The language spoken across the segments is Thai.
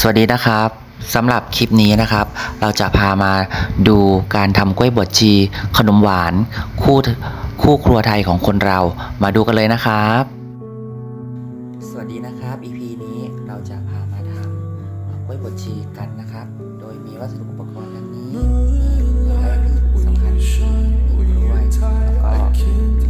สวัสดีนะครับสำหรับคลิปนี้นะครับ เราจะพามาดูการทำกล้วยบวชชี ขนมหวาน คู่คู่ครัวไทยของคนเรามาดูกันเลยนะครับ สวัสดีนะครับ EP นี้เราจะพามาทำกล้วยบวชชีกันนะครับ โดยมีวัสดุอุปกรณ์ดังนี้มีและที่สำคัญมีกล้วยแล้วก็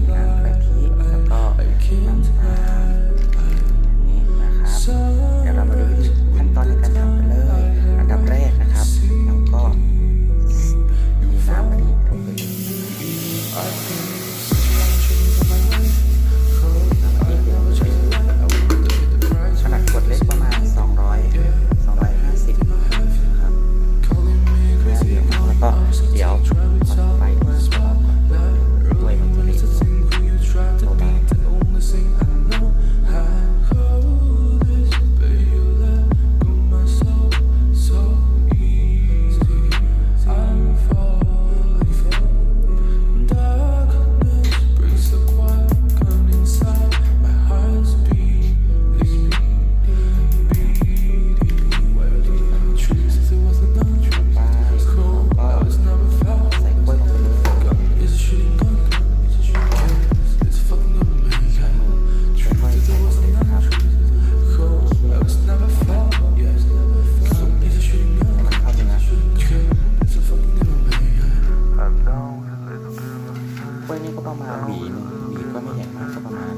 ประมาณหวีหนึ่งหวีก็ไม่ใหญ่มากก็ประมาณ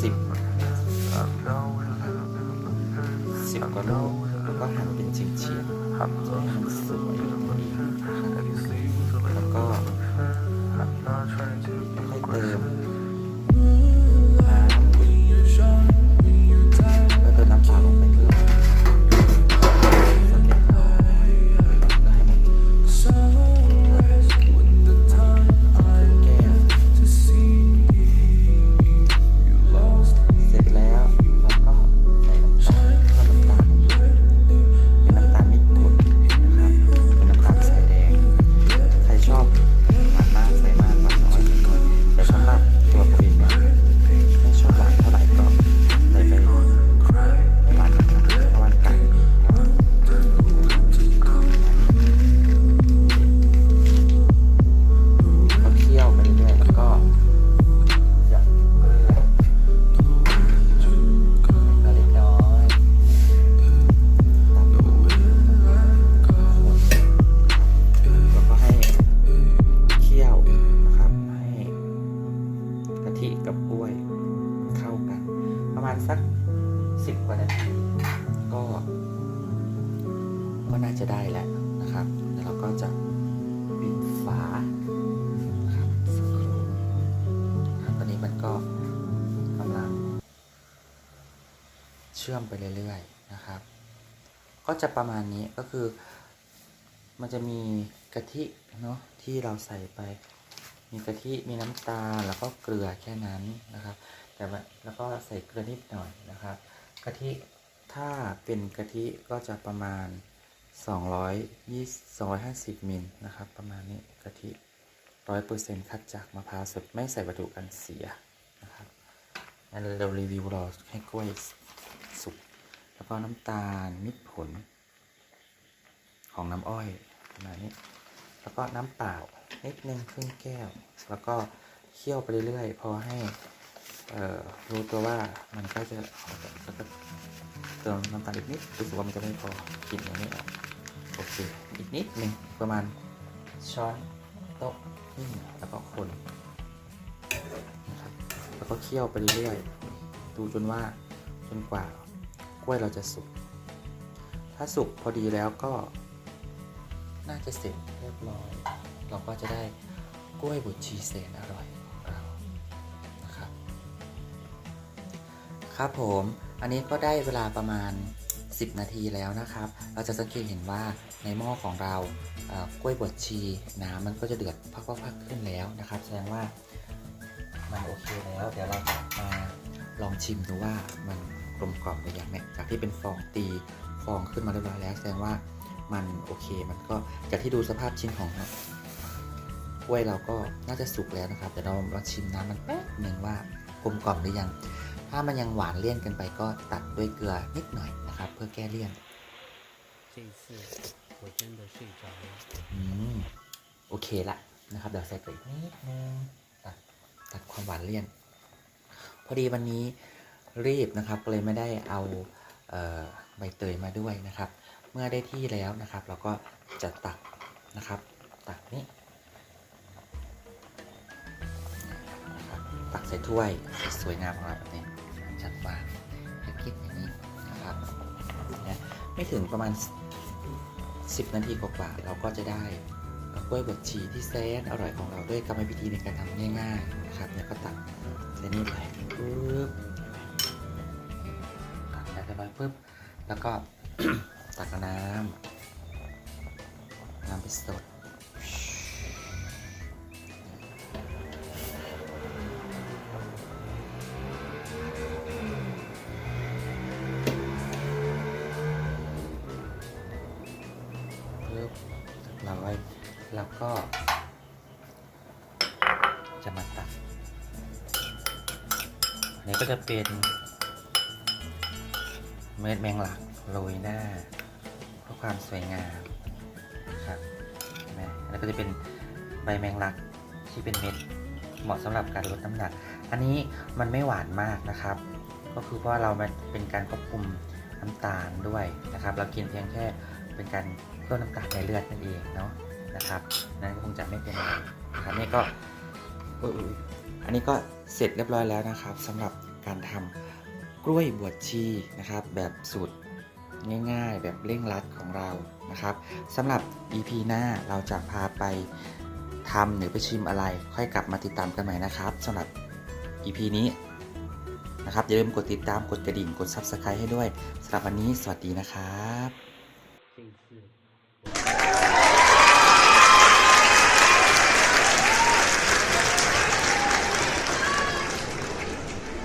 สิบสิบกว่าลูกแล้วก็หั่นเป็นชิ้นๆครับจะให้มันสวยแกับกล้วยเข้ากัน ประมาณสักสิบกว่านาทีก็ก็น่าจะได้แล้วนะครับ แล้วเราก็จะปิดฝาครับสักครู่ครับตอนนี้มันก็กำลัง เชื่อมไปเรื่อยๆนะครับ ก็จะประมาณนี้ก็คือ มันจะมีกะทิเนาะที่เราใส่ไป มีกะทิมีน้ำตาลแล้วก็เกลือแค่นั้นนะครับ แต่ว่าแล้วก็ใส่เกลือนิดหน่อยนะครับ กะทิถ้าเป็นกะทิก็จะประมาณ 220 250มิลนะครับ ประมาณนี้กะทิร้อยเปอร์เซ็นต์คัดจากมะพร้าวสดไม่ใส่วัตถุกันเสียนะครับงั้นเรารีวิวรอให้กล้วยสุกแล้วก็น้ำตาลมิตรผล ของน้ำอ้อยประมาณนี้ แล้วก็น้ำเปล่านิดนึงครึ่งแก้ว แล้วก็เคี่ยวไปเรื่อยๆ พอให้รู้ตัวว่ามันกล้จะออกแล้วก็เติมน้ำตาลอีกนิดรู้สึกว่ามันจะไม่พอกลิ่นยังไม่ออกโอเคอีกนิดนึงประมาณช้อนโต๊ะนี่แล้วก็คนนะครับแล้วก็เคี่ยวไปเรื่อยๆดูจนว่าจนกว่ากล้วยเราจะสุก ถ้าสุกพอดีแล้วก็ น่าจะเสร็จเรียบร้อย เราก็จะได้กล้วยบดชีเซนอร่อยของเรานะครับ ครับผมอันนี้ก็ได้เวลาประมาณ 10 นาทีแล้วนะครับ เราจะสังเกตเห็นว่าในหม้อของเรากล้วยบดชีน้ำมันก็จะเดือดพักๆๆขึ้นแล้วนะครับ แสดงว่ามันโอเคแล้ว เดี๋ยวเราจะมาลองชิมดูว่ามันกลมกล่อมหรือยังเนี่ยจากที่เป็นฟองตีฟองขึ้นมาเรียบร้อยแล้วแสดงว่า มันโอเคมันก็จากที่ดูสภาพชิ้นของกล้วยเราก็น่าจะสุกแล้วนะครับเดี๋ยวเรามาชิมน้ำมันแป๊บหนึ่งว่ากลมกล่อมหรือยัง ถ้ามันยังหวานเลี่ยนกันไปก็ตัดด้วยเกลือนิดหน่อยนะครับ เพื่อแก้เลี่ยนอืมโอเคละนะครับเดี๋ยวใส่เกลือนิดนึงตัดตัดความหวานเลี่ยน พอดีวันนี้รีบนะครับเลยไม่ได้เอาใบเตยมาด้วยนะครับ เมื่อได้ที่แล้วนะครับ เราก็จะตักนะครับ ตักนี้ตักใส่ถ้วยสวยงามของเราแบบนี้จัดวางให้คิดอย่างนี้นะครับนะไม่ถึงประมาณ 10 นาทีกว่าๆเราก็จะได้กล้วยบดชีที่แสนอร่อยของเราด้วยกรรมวิธีในการทำง่ายๆนะครับเนี่ยก็ตักใส่นี่ไปปึ๊บตักใส่ไปปึ๊บแล้วก็ ตักน้ำ น้ำไปสดปึ๊บเรียบร้อยแล้วก็ จะมาตัก อันนี้ก็จะเป็นเม็ดแมงลักโรยหน้า ความสวยงามนะครับเห็นไหมแล้วก็จะเป็นใบแมงลักที่เป็นเม็ดเหมาะสำหรับการลดน้ำหนัก อันนี้มันไม่หวานมากนะครับ ก็คือเพราะเรามันเป็นการควบคุมน้ำตาลด้วยนะครับ เรากินเพียงแค่เป็นการเพิ่มน้ำตาลในเลือดนั่นเองเนาะนะครับนั่นก็คงจะไม่เป็นไรนะครับนี่ก็อุ๊ยอันนี้ก็เสร็จเรียบร้อยแล้วนะครับสำหรับการทำกล้วยบวชชีนะครับ แบบสูตร ง่ายๆ แบบเร่งรัดของเรานะครับสำหรับ EP หน้าเราจะพาไปทำหรือไปชิมอะไร ค่อยกลับมาติดตามกันใหม่นะครับสำหรับ EP นี้นะครับอย่าลืมกดติดตามกดกระดิ่งกด Subscribe ให้ด้วยสำหรับวันนี้สวัสดีนะครับ